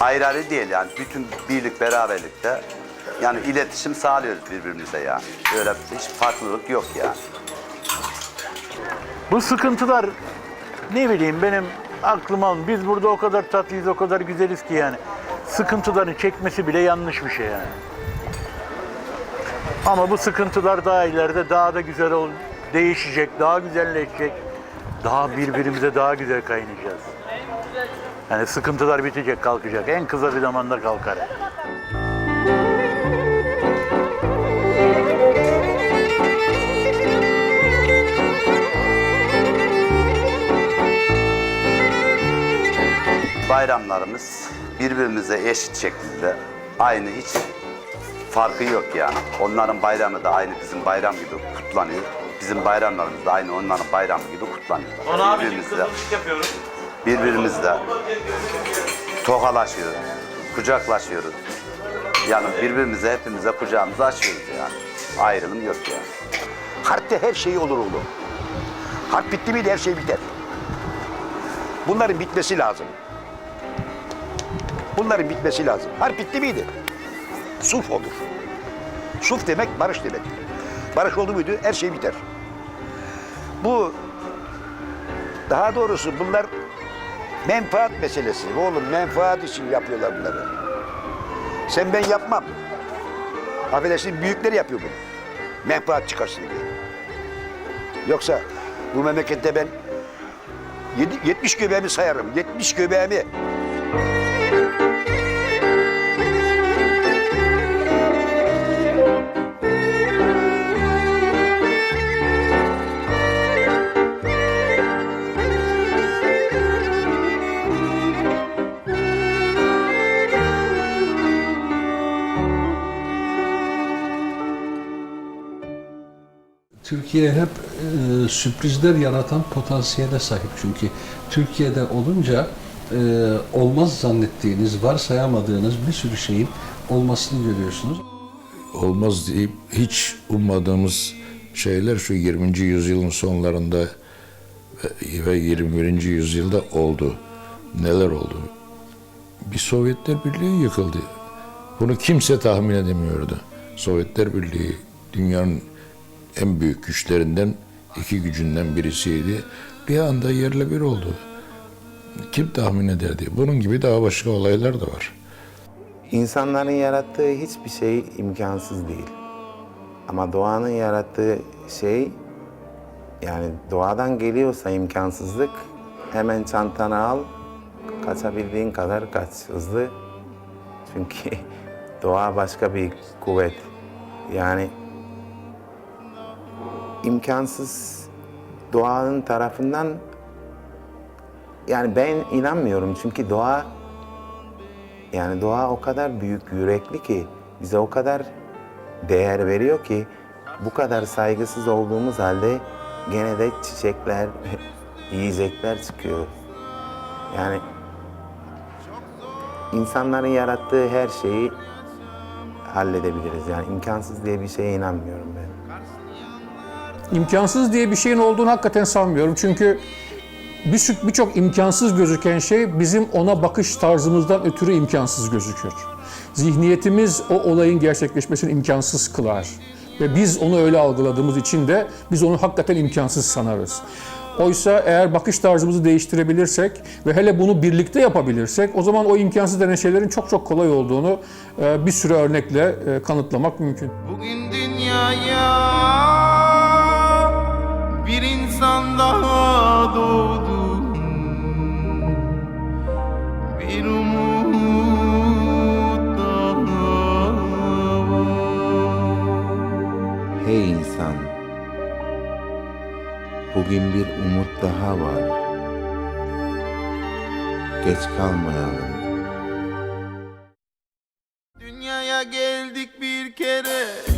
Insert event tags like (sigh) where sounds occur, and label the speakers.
Speaker 1: ayrı ayrı değil yani bütün birlik beraberlikte yani iletişim sağlıyoruz birbirimize yani. Öyle hiç farklılık yok yani.
Speaker 2: Bu sıkıntılar ne bileyim benim aklım almıyor. Biz burada o kadar tatlıyız, o kadar güzeliz ki yani. Sıkıntıları çekmesi bile yanlış bir şey yani. Ama bu sıkıntılar daha ileride daha da güzel ol, değişecek, daha güzelleşecek. Daha birbirimize daha güzel kaynayacağız. Yani sıkıntılar bitecek, kalkacak. En kısa bir zamanda kalkar.
Speaker 1: Bayramlarımız birbirimize eşit şekilde aynı hiç farkı yok yani. Onların bayramı da aynı bizim bayram gibi kutlanıyor. Bizim bayramlarımız da aynı onların bayramı gibi kutlanıyor.
Speaker 3: Ona abicim kızılcık yapıyorum.
Speaker 1: Birbirimizle tokalaşıyoruz, kucaklaşıyoruz. Yani birbirimize hepimize kucağımızı açıyoruz yani. Ayrılım yok yani.
Speaker 4: Harpte her şey olur oğlum. Harp bitti miydi her şey biter. Bunların bitmesi lazım. Bunların bitmesi lazım. Harp bitti miydi? Suf olur. Suf demek barış demek. Barış oldu muydu her şey biter. Bu daha doğrusu bunlar menfaat meselesi. Oğlum menfaat için yapıyorlar bunları. Sen ben yapmam. Affedersin büyükler yapıyor bunu. Menfaat çıkarsın diye. Yoksa bu memlekette ben yedi- 70 göbeğimi sayarım. 70 göbeğimi.
Speaker 5: Türkiye hep e, sürprizler yaratan potansiyele sahip çünkü Türkiye'de olunca e, olmaz zannettiğiniz, varsayamadığınız bir sürü şeyin olmasını görüyorsunuz.
Speaker 6: olmaz deyip hiç ummadığımız şeyler şu 20. yüzyılın sonlarında ve- ve 21. yüzyılda oldu. Neler oldu? Bir Sovyetler Birliği yıkıldı. Bunu kimse tahmin edemiyordu. Sovyetler Birliği dünyanın en büyük güçlerinden, iki gücünden birisiydi. Bir anda yerle bir oldu. Kim tahmin ederdi? Bunun gibi daha başka olaylar da var.
Speaker 7: İnsanların yarattığı hiçbir şey imkansız değil. Ama doğanın yarattığı şey yani doğadan geliyorsa imkansızlık hemen çantanı al, kaçabildiğin kadar kaç hızlı. Çünkü (laughs) doğa başka bir kuvvet. Yani imkansız doğanın tarafından yani ben inanmıyorum çünkü doğa yani doğa o kadar büyük yürekli ki bize o kadar değer veriyor ki bu kadar saygısız olduğumuz halde gene de çiçekler, (laughs) yiyecekler çıkıyor. Yani insanların yarattığı her şeyi halledebiliriz. Yani imkansız diye bir şeye inanmıyorum ben.
Speaker 8: İmkansız diye bir şeyin olduğunu hakikaten sanmıyorum. Çünkü bir- birçok imkansız gözüken şey bizim ona bakış tarzımızdan ötürü imkansız gözükür. Zihniyetimiz o olayın gerçekleşmesini imkansız kılar. Ve biz onu öyle algıladığımız için de biz onu hakikaten imkansız sanarız. Oysa eğer bakış tarzımızı değiştirebilirsek ve hele bunu birlikte yapabilirsek o zaman o imkansız denen şeylerin çok çok kolay olduğunu e, bir sürü örnekle e, kanıtlamak mümkün.
Speaker 9: Bugün dünyaya
Speaker 7: Hey insan, bugün bir umut daha var. Geç kalmayalım.
Speaker 9: Dünyaya geldik bir kere